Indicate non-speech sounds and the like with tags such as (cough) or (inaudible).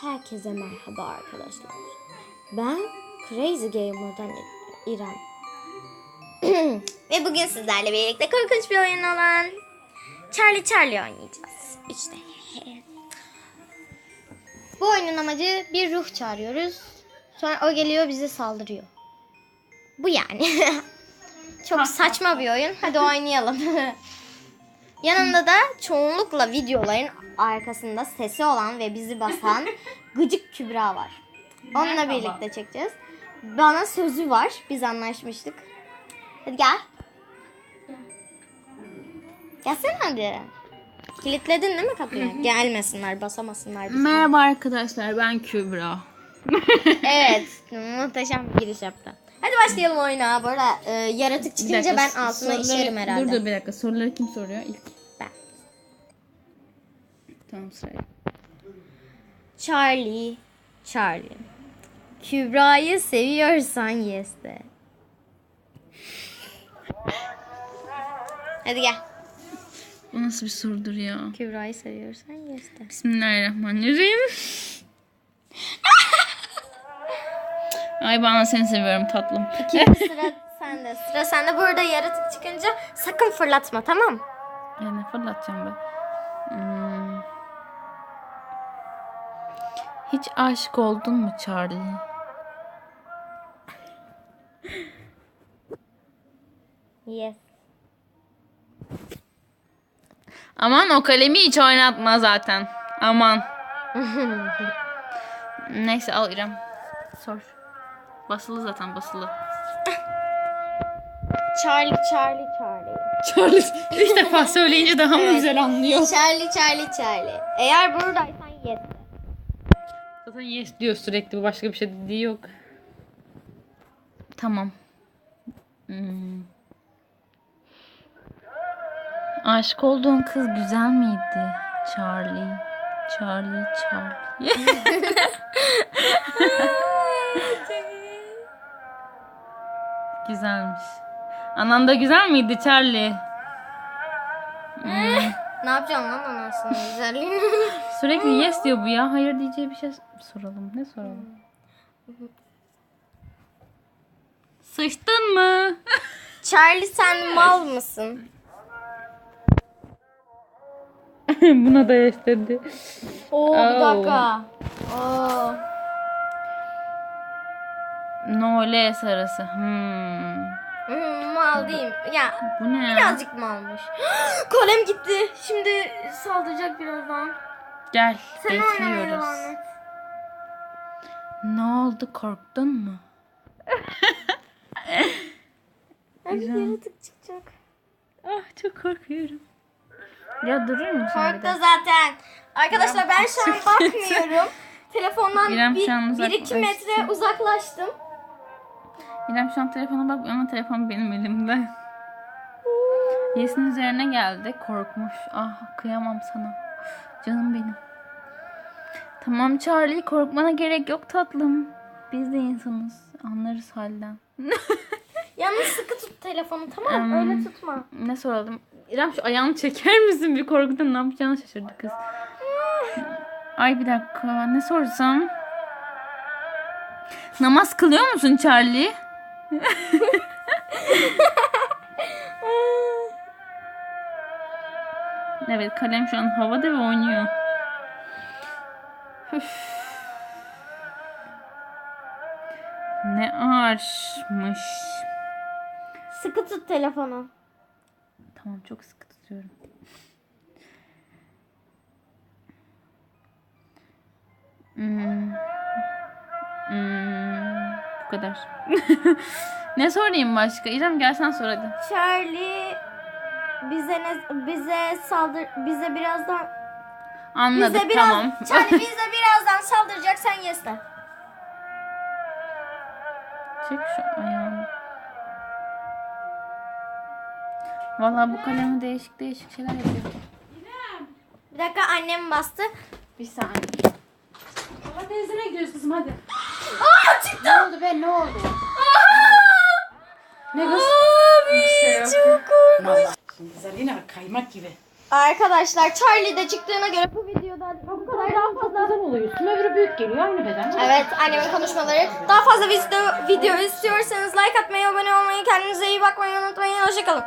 herkese merhaba arkadaşlar. Ben Crazy Gamer'dan İrem. (clears throat) Ve bugün sizlerle birlikte korkunç bir oyun olan Charlie Charlie oynayacağız. İşte. Bu oyunun amacı bir ruh çağırıyoruz. Sonra o geliyor bize saldırıyor. Bu yani. (laughs) Çok saçma bir oyun. Hadi oynayalım. (laughs) Yanında da çoğunlukla videoların arkasında sesi olan ve bizi basan (laughs) gıcık Kübra var. Onunla birlikte çekeceğiz. Bana sözü var. Biz anlaşmıştık. Hadi gel. Gelsene hadi. Kilitledin değil mi kapıyı? (laughs) Gelmesinler, basamasınlar bizi. Merhaba arkadaşlar ben Kübra. (laughs) evet, muhteşem bir giriş yaptı. Hadi başlayalım oyuna. Bu arada e, yaratık Bir çıkınca dakika, ben altına soruları- işerim herhalde. Dur dur bir dakika soruları kim soruyor ilk? Tamam sıraya. Charlie, Charlie. Kübra'yı seviyorsan yes de. (laughs) Hadi gel. Bu nasıl bir sorudur ya? Kübra'yı seviyorsan yes de. Bismillahirrahmanirrahim. (laughs) Ay de seni seviyorum tatlım. İkinci sıra sende. Sıra sende. Burada yaratık çıkınca sakın fırlatma tamam mı? Ya ne fırlatacağım ben? Hiç aşık oldun mu Charlie? Yes. Aman o kalemi hiç oynatma zaten. Aman. (laughs) Neyse al İrem. Sor. Basılı zaten basılı. Charlie, Charlie, Charlie. Charlie üç defa söyleyince daha mı güzel anlıyor? Charlie, Charlie, Charlie. Eğer buradaysan yes. Zaten yes diyor sürekli. Başka bir şey dediği yok. Tamam. Hmm. Aşık olduğun kız güzel miydi? Charlie. Charlie, Charlie. (laughs) Güzelmiş. Anan da güzel miydi Charlie? Hmm. Ne yapacaksın lan anasını güzelliğini? (laughs) Sürekli yes diyor bu ya. Hayır diyeceği bir şey soralım. Ne soralım? Sıçtın mı? (laughs) Charlie sen mal mısın? (laughs) Buna da yes dedi. Oo bir Oo. dakika. Oo. Nole sarısı. Hmm. Hmm, mal diyeyim. Ya Bu ne birazcık malmış. (gasps) Kalem gitti. Şimdi saldıracak birazdan. Gel. Sen oynamaya Bekliyoruz. et. Ne oldu? Korktun mu? (laughs) Hadi yaratık çıkacak. Ah çok korkuyorum. Ya durur musun? bir Korktu de? zaten. Arkadaşlar ben (laughs) şu an bakmıyorum. Telefondan İrem bir, şu an uzaklaştı. metre uzaklaştım. İrem şu an telefona bak ama telefon benim elimde. Yes'in üzerine geldi. Korkmuş. Ah kıyamam sana. Canım benim. Tamam Charlie korkmana gerek yok tatlım. Biz de insanız. Anlarız halden. (laughs) Yalnız sıkı tut telefonu tamam mı? Hmm. Öyle tutma. Ne soralım? İrem şu ayağını çeker misin? Bir korkudan ne yapacağını şaşırdı kız. (laughs) Ay bir dakika. Ne sorsam? Namaz kılıyor musun Charlie? (laughs) evet kalem şu an havada ve oynuyor. Üf. Ne ağırmış. Sıkı tut telefonu. Tamam çok sıkı tutuyorum. Hmm. Hmm. Bu kadar. (laughs) ne sorayım başka? İrem gel sen sor hadi. Charlie bize ne bize saldır bize birazdan Anladık bize biraz tamam. (laughs) Charlie (laughs) bize birazdan saldıracak sen yes de. Çek şu ayağını. Vallahi bu kalemi değişik değişik şeyler yapıyor. Bir dakika annem bastı. Bir saniye. Baba teyzene gidiyoruz kızım hadi. Aa çıktı. Ne oldu be ne oldu? Ne kız? Abi çok korkunç. Kızlar yine kaymak gibi. Arkadaşlar Charlie de çıktığına göre bu videoda bu kadar daha fazla güzel oluyor. Üstüme öbürü büyük geliyor. Aynı beden. Evet annemin konuşmaları. Daha fazla video, video istiyorsanız like atmayı, abone olmayı, kendinize iyi bakmayı unutmayın. Hoşçakalın.